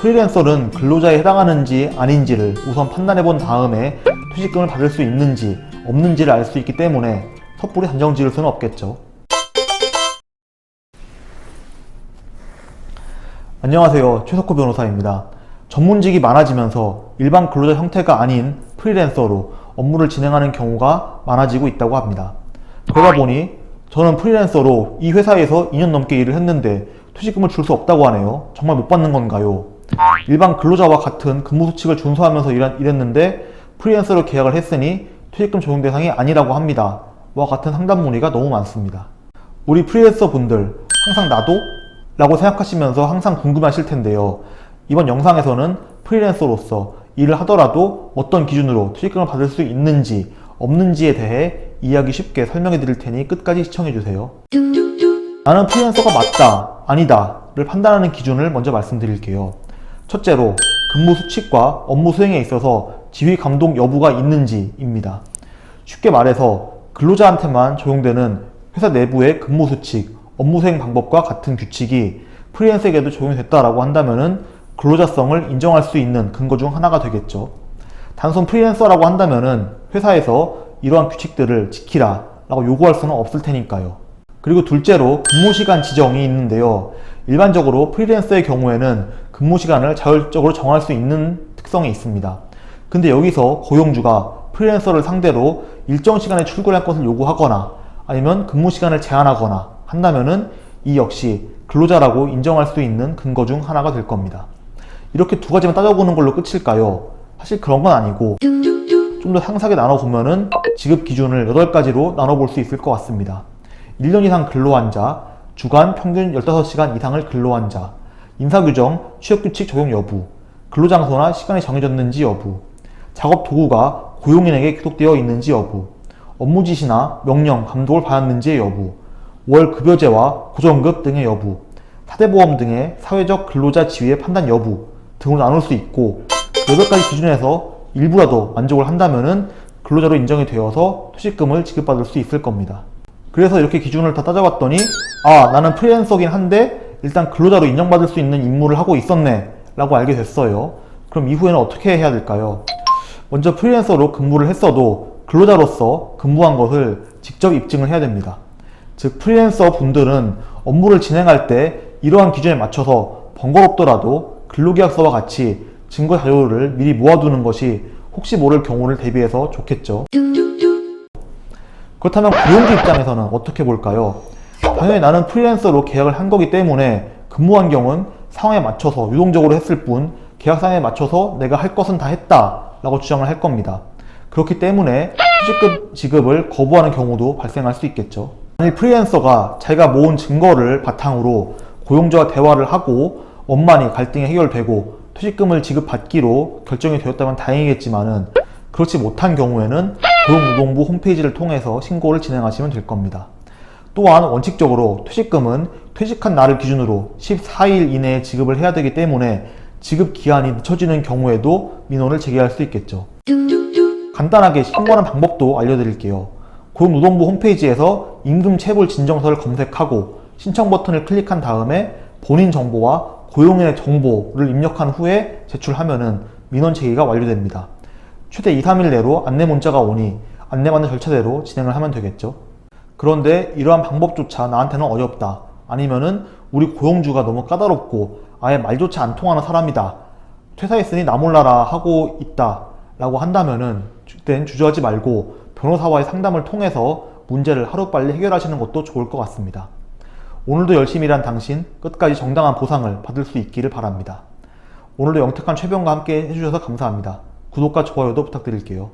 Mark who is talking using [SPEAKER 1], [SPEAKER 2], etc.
[SPEAKER 1] 프리랜서는 근로자에 해당하는지 아닌지를 우선 판단해 본 다음에 퇴직금을 받을 수 있는지 없는지를 알 수 있기 때문에 섣불리 단정 지을 수는 없겠죠. 안녕하세요. 최석호 변호사입니다. 전문직이 많아지면서 일반 근로자 형태가 아닌 프리랜서로 업무를 진행하는 경우가 많아지고 있다고 합니다. 그러다 보니 저는 프리랜서로 이 회사에서 2년 넘게 일을 했는데 퇴직금을 줄 수 없다고 하네요. 정말 못 받는 건가요? 일반 근로자와 같은 근무 수칙을 준수하면서 일했는데 프리랜서로 계약을 했으니 퇴직금 적용 대상이 아니라고 합니다. 와 같은 상담 문의가 너무 많습니다. 우리 프리랜서 분들 항상 나도? 라고 생각하시면서 항상 궁금하실 텐데요. 이번 영상에서는 프리랜서로서 일을 하더라도 어떤 기준으로 퇴직금을 받을 수 있는지 없는지에 대해 이야기 쉽게 설명해 드릴 테니 끝까지 시청해 주세요. 나는 프리랜서가 맞다, 아니다를 판단하는 기준을 먼저 말씀드릴게요. 첫째로 근무 수칙과 업무 수행에 있어서 지휘 감독 여부가 있는지입니다. 쉽게 말해서 근로자한테만 적용되는 회사 내부의 근무 수칙, 업무 수행 방법과 같은 규칙이 프리랜서에게도 적용이 됐다라고 한다면은 근로자성을 인정할 수 있는 근거 중 하나가 되겠죠. 단순 프리랜서라고 한다면은 회사에서 이러한 규칙들을 지키라 라고 요구할 수는 없을 테니까요. 그리고 둘째로 근무 시간 지정이 있는데요. 일반적으로 프리랜서의 경우에는 근무 시간을 자율적으로 정할 수 있는 특성이 있습니다. 근데 여기서 고용주가 프리랜서를 상대로 일정 시간에 출근할 것을 요구하거나 아니면 근무 시간을 제한하거나 한다면은 이 역시 근로자라고 인정할 수 있는 근거 중 하나가 될 겁니다. 이렇게 두 가지만 따져보는 걸로 끝일까요? 사실 그런 건 아니고 좀 더 상세하게 나눠보면은 지급 기준을 8가지로 나눠볼 수 있을 것 같습니다. 1년 이상 근로한 자, 주간 평균 15시간 이상을 근로한 자, 인사규정, 취업규칙 적용 여부, 근로장소나 시간이 정해졌는지 여부, 작업 도구가 고용인에게 귀속되어 있는지 여부, 업무 지시나 명령, 감독을 받았는지의 여부, 월 급여제와 고정급 등의 여부, 사대보험 등의 사회적 근로자 지위의 판단 여부 등으로 나눌 수 있고 8가지 기준에서 일부라도 만족을 한다면은 근로자로 인정이 되어서 퇴직금을 지급받을 수 있을 겁니다. 그래서 이렇게 기준을 다 따져봤더니 아 나는 프리랜서긴 한데 일단 근로자로 인정받을 수 있는 임무를 하고 있었네 라고 알게 됐어요. 그럼 이후에는 어떻게 해야 될까요? 먼저 프리랜서로 근무를 했어도 근로자로서 근무한 것을 직접 입증을 해야 됩니다. 즉 프리랜서 분들은 업무를 진행할 때 이러한 기준에 맞춰서 번거롭더라도 근로계약서와 같이 증거 자료를 미리 모아두는 것이 혹시 모를 경우를 대비해서 좋겠죠. 그렇다면 고용주 입장에서는 어떻게 볼까요? 당연히 나는 프리랜서로 계약을 한 거기 때문에 근무 환경은 상황에 맞춰서 유동적으로 했을 뿐 계약상에 맞춰서 내가 할 것은 다 했다라고 주장을 할 겁니다. 그렇기 때문에 퇴직금 지급을 거부하는 경우도 발생할 수 있겠죠. 만일 프리랜서가 자기가 모은 증거를 바탕으로 고용주와 대화를 하고 원만히 갈등이 해결되고 퇴직금을 지급받기로 결정이 되었다면 다행이겠지만은 그렇지 못한 경우에는 고용노동부 홈페이지를 통해서 신고를 진행하시면 될 겁니다. 또한 원칙적으로 퇴직금은 퇴직한 날을 기준으로 14일 이내에 지급을 해야 되기 때문에 지급 기한이 늦춰지는 경우에도 민원을 제기할 수 있겠죠. 간단하게 신고하는 방법도 알려드릴게요. 고용노동부 홈페이지에서 임금 체불 진정서를 검색하고 신청 버튼을 클릭한 다음에 본인 정보와 고용인의 정보를 입력한 후에 제출하면은 민원 제기가 완료됩니다. 최대 2, 3일 내로 안내 문자가 오니 안내받는 절차대로 진행을 하면 되겠죠. 그런데 이러한 방법조차 나한테는 어렵다. 아니면은 우리 고용주가 너무 까다롭고 아예 말조차 안 통하는 사람이다. 퇴사했으니 나 몰라라 하고 있다. 라고 한다면은 그땐 주저하지 말고 변호사와의 상담을 통해서 문제를 하루빨리 해결하시는 것도 좋을 것 같습니다. 오늘도 열심히 일한 당신 끝까지 정당한 보상을 받을 수 있기를 바랍니다. 오늘도 영특한 최병과 함께 해주셔서 감사합니다. 구독과 좋아요도 부탁드릴게요.